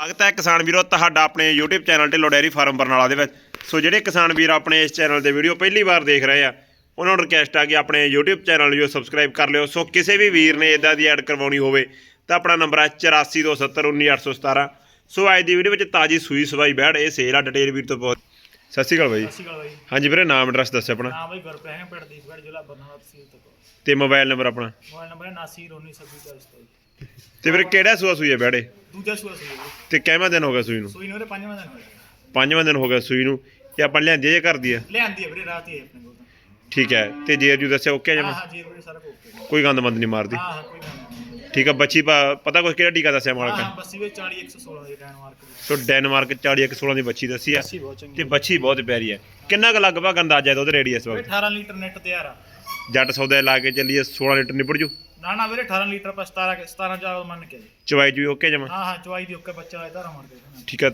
ਸਵਾਗਤ ਹੈ ਕਿਸਾਨ ਵੀਰੋ ਤੁਹਾਡਾ ਆਪਣੇ YouTube channel Dhillon dairy farm Barnala ਦੇ ਵਿੱਚ। ਸੋ ਜਿਹੜੇ ਕਿਸਾਨ ਵੀਰ ਆਪਣੇ ਇਸ ਚੈਨਲ ਦੇ ਵੀਡੀਓ ਪਹਿਲੀ ਵਾਰ ਦੇਖ ਰਹੇ ਆ ਉਹਨਾਂ ਨੂੰ ਰਿਕਵੈਸਟ ਆ ਕਿ ਆਪਣੇ YouTube ਚੈਨਲ ਨੂੰ ਸਬਸਕ੍ਰਾਈਬ ਕਰ ਲਿਓ। ਸੋ ਕਿਸੇ ਵੀ ਵੀਰ ਨੇ ਇਦਾਂ ਦੀ ਐਡ ਕਰਵਾਉਣੀ ਹੋਵੇ ਤਾਂ ਆਪਣਾ ਨੰਬਰ ਹੈ 8427191817 ਸੋ ਅੱਜ ਦੀ ਵੀਡੀਓ ਵਿੱਚ ਤਾਜੀ ਸੂਈ ਸਵਾਈ ਬੈੜ ਇਹ ਸੇਲ ਆ ਡਿਟੇਲ ਵੀਰ ਤੋਂ ਬਹੁਤ। ਸਤਿ ਸ਼੍ਰੀ ਅਕਾਲ ਬਾਈ। ਸਤਿ ਸ਼੍ਰੀ ਅਕਾਲ ਬਾਈ। ਹਾਂਜੀ ਵੀਰੇ ਨਾਮ ਐਡਰੈਸ ਦੱਸਿਓ ਆਪਣਾ। ਨਾਮ ਬਾਈ ਗੁਰਪ੍ਰੀਤ ਸਿੰਘ ਪਿੰਡ ਦੀਪਗੜ੍ਹ ਜ਼ਿਲ੍ਹਾ ਬਰਨਾਲਾ ਤਹਿਸੀਲ ਤੋਂ। ਤੇ ਮੋਬਾਈਲ ਨੰਬਰ ਆਪਣਾ? ਮੋਬਾਈਲ ਨੰਬਰ ਹੈ 7919264427 ਤੇ ਵੀਰੇ ਕਿਹੜਾ ਸੂਆ ਸੂਈ ਹੈ ਬੈੜੇ ਦੂਜਾ ਸੂਆ ਸੂਈ ਹੈ ਤੇ ਕਿੰਨਾ ਦਿਨ ਹੋ ਗਿਆ ਸੂਈ ਨੂੰ? ਸੂਈ ਨੂੰ ਉਹਦੇ ਪੰਜਵਾਂ ਦਿਨ ਹੋਇਆ ਪੰਜਵਾਂ ਦਿਨ ਹੋ ਗਿਆ ਸੂਈ ਨੂੰ। ਤੇ ਆਪਾਂ ਲਿਆਂਦੀ ਜੇ ਘਰ ਦੀ ਆ? ਲਿਆਂਦੀ ਹੈ ਵੀਰੇ ਰਾਤ ਹੀ ਆਪਣੇ ਕੋਲ ਤਾਂ। ਠੀਕ ਹੈ ਤੇ ਜੇ ਜੂ ਦੱਸਿਆ ਓਕੇ ਹਾਂ ਜਮਾ ਹਾਂ ਜੀ ਵੀਰੇ ਸਾਰਾ ਕੋਕੇ ਕੋਈ ਗੰਦ ਮੰਦ ਨਹੀਂ ਮਾਰਦੀ। ਹਾਂ ਹਾਂ ਕੋਈ ਗੱਲ ਨਹੀਂ ਠੀਕ ਆ ਬੱਚੀ ਪਾ- ਪਤਾ ਕੁਛ ਕਿਹੜਾ ਟੀਕਾ ਦੱਸਿਆ ਹਾਂ ਮਾਲਕ ਹਾਂ ਬੱਸੀ ਵਿੱਚ 40 116 ਦੀ ਡੈਨਮਾਰਕ ਦੀ। ਸੋ ਡੈਨਮਾਰਕ 40 16 ਦੀ ਬੱਚੀ ਦੱਸੀ ਆ। ਬੱਸੀ ਬਹੁਤ ਤੇ ਚੰਗੀ ਬੱਚੀ ਬਹੁਤ ਪਿਆਰੀ ਹੈ ਕਿੰਨਾ ਕੁ ਲਗਭਗ ਅੰਦਾਜ਼ਾ ਹੈ ਦੁੱਧ ਰੇਡੀ ਇਸ ਵੀਰੇ ਵਕਤ? 18 ਲੀਟਰ ਨੈਟ ਤਿਆਰ ਆ। ਜੱਟ ਸੌਦਾ ਲਾ ਕੇ ਚੱਲੀਏ 16 ਲੀਟਰ ਨਿਬੜ ਜੂ। ਨਾ ਨਾ ਵੀਰੇ 18 ਲੀਟਰ ਪਰ 17 ਕੇ- 17 ਚਾਰ ਮੰਨ ਕੇ ਜੀ ਚਵਾਈ ਜੂ ਓਕੇ ਜਮਾ? ਹਾਂ ਹਾਂ ਚਵਾਈ ਦੀ ਓਕੇ ਬੱਚਾ ਆਇਆ ਧਾਰਾ ਮਾਰ ਕੇ ਠੀਕ ਆ।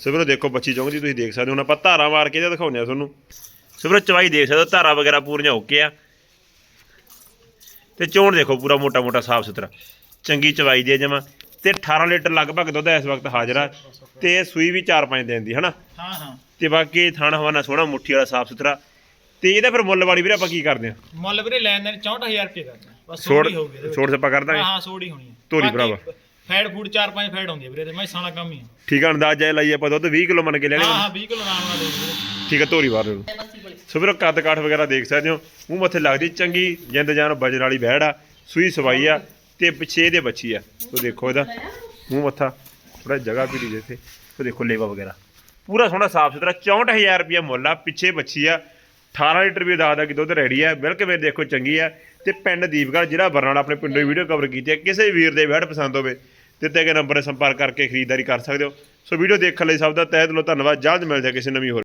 ਸੋ ਵੀਰੋ ਦੇਖੋ ਬੱਚੀ ਚੌਂਕਦੀ ਤੁਸੀਂ ਦੇਖ ਸਕਦੇ ਹੋ। ਹੁਣ ਆਪਾਂ ਧਾਰਾਂ ਮਾਰ ਕੇ ਤੇ ਦਿਖਾਉਂਦੇ ਆ ਤੁਹਾਨੂੰ। ਸੋ ਵੀਰੋ ਚਵਾਈ ਦੇਖ ਸਕਦੇ ਹੋ ਧਾਰਾਂ ਵਗੈਰਾ ਪੂਰੀਆਂ ਓਕੇ ਆ। ਤੇ ਚੋਣ ਦੇਖੋ ਪੂਰਾ ਮੋਟਾ ਮੋਟਾ ਸਾਫ਼ ਸੁਥਰਾ। ਚੰਗੀ ਚਵਾਈ ਦੀ ਜਮਾ। ਤੇ 18 ਲੀਟਰ ਲਗਭਗ ਦੁੱਧ ਇਸ ਵਕਤ ਹਾਜ਼ਰ ਆ। ਤੇ ਸੂਈ ਵੀ 4-5 ਦਿਨ ਦੀ ਹਨਾ? ਹਾਂ ਹਾਂ। ਤੇ ਬਾਕੀ ਥਾਣਾ ਹਵਾਨਾ ਸੋਹਣਾ ਮੁੱਠੀ ਵਾਲਾ ਸਾਫ਼ ਸੁਥਰਾ। ਤੇ ਇਹਦਾ ਫਿਰ ਮੁੱਲ ਵਾਲੀ ਵੀਰੇ ਆਪਾਂ ਕੀ ਕਰਦੇ ਆ ਮੁੱਲ ਵੀਰੇ ਲੈਣ ਦੇਣ 64000 ਰੁਪਏ ਕਰਨਾ ਬਸ ਛੋੜ ਸੋੜੀ ਵਿੱਚ। ਛੋੜ ਸੱਪਾ ਕਰ ਹਾਂ ਦਾਂਗੇ। ਹਾਂ ਸੋੜੀ ਹੋਣੀ ਹੈ। ਧੂਰੀ ਭਰਾਵਾ। ਫੈਡ ਫੂਡ 4-5 ਫੈਡ ਹੁੰਦੀ ਹੈ ਵੀਰੇ ਤੇ ਮੈਂ ਸਾਲਾ ਕੰਮ ਹੀ ਆ ਠੀਕ ਆ ਅੰਦਾਜ਼ਾ ਇਹ ਲਾਈਏ ਆਪਾਂ ਦੁੱਧ 20 ਕਿਲੋ ਮੰਨ ਕੇ ਲੈਣੇ ਹਾਂ ਹਾਂ 20 ਕਿਲੋ ਆਰਾਮ ਨਾਲ ਦੇ ਠੀਕ ਆ ਧੋਰੀ ਨੂੰ ਸੋ ਵੀਰੋ ਕੱਦ ਕਾਠ ਵਗੈਰਾ ਦੇਖ ਸਕਦੇ ਹੋ। ਮੂੰਹ ਮੱਥੇ ਲੱਗਦੀ ਚੰਗੀ ਜਿੰਦ ਜਾਨ ਵਜਨ ਵਾਲੀ ਬਹਿੜ ਆ ਸੂਈ ਸਵਾਈ ਆ ਤੇ ਪਿੱਛੇ ਇਹਦੇ ਬੱਚੀ ਆ। ਸੋ ਦੇਖੋ ਇਹਦਾ ਮੂੰਹ ਮੱਥਾ ਥੋੜਾ ਜਗ੍ਹਾ ਵੀ ਦੀ ਇੱਥੇ। ਸੋ ਦੇਖੋ ਲੇਵਾ ਵਗੈਰਾ। ਪੂਰਾ ਸੋਹਣਾ ਸਾਫ਼ ਸੁਥਰਾ 64000 ਰੁਪਏ ਮੁੱਲ ਆ ਪਿੱਛੇ ਬੱਚੀ ਆ। 18 ਲੀਟਰ ਵੀ ਦੱਸਦਾ ਕਿ ਦੁੱਧ ਰੈਡੀ ਹੈ। ਬਿਲਕੁਲ ਮੇਰੇ ਦੇਖੋ, ਚੰਗੀ ਹੈ। ਤੇ ਪਿੰਡ ਦੀਪਗੜ੍ਹ ਜਿਹੜਾ ਬਰਨਾਲਾ ਆਪਣੇ ਪਿੰਡੋਂ ਵੀਡੀਓ ਕਵਰ ਕੀਤੀ ਹੈ। ਕਿਸੇ ਵੀਰ ਦੇ ਬੈੜ ਪਸੰਦ ਹੋਵੇ, ਦਿੱਤੇ ਗਏ ਨੰਬਰ 'ਤੇ ਸੰਪਰਕ ਕਰਕੇ ਖਰੀਦਦਾਰੀ ਕਰ ਸਕਦੇ ਹੋ। ਸੋ ਵੀਡੀਓ ਦੇਖਣ ਲਈ ਸਭ ਦਾ ਤਹਿ ਦਿਲੋਂ ਧੰਨਵਾਦ। ਜਲਦ ਮਿਲਦੇ ਹਾਂ ਕਿਸੇ ਨਵੀਂ ਹੋਰ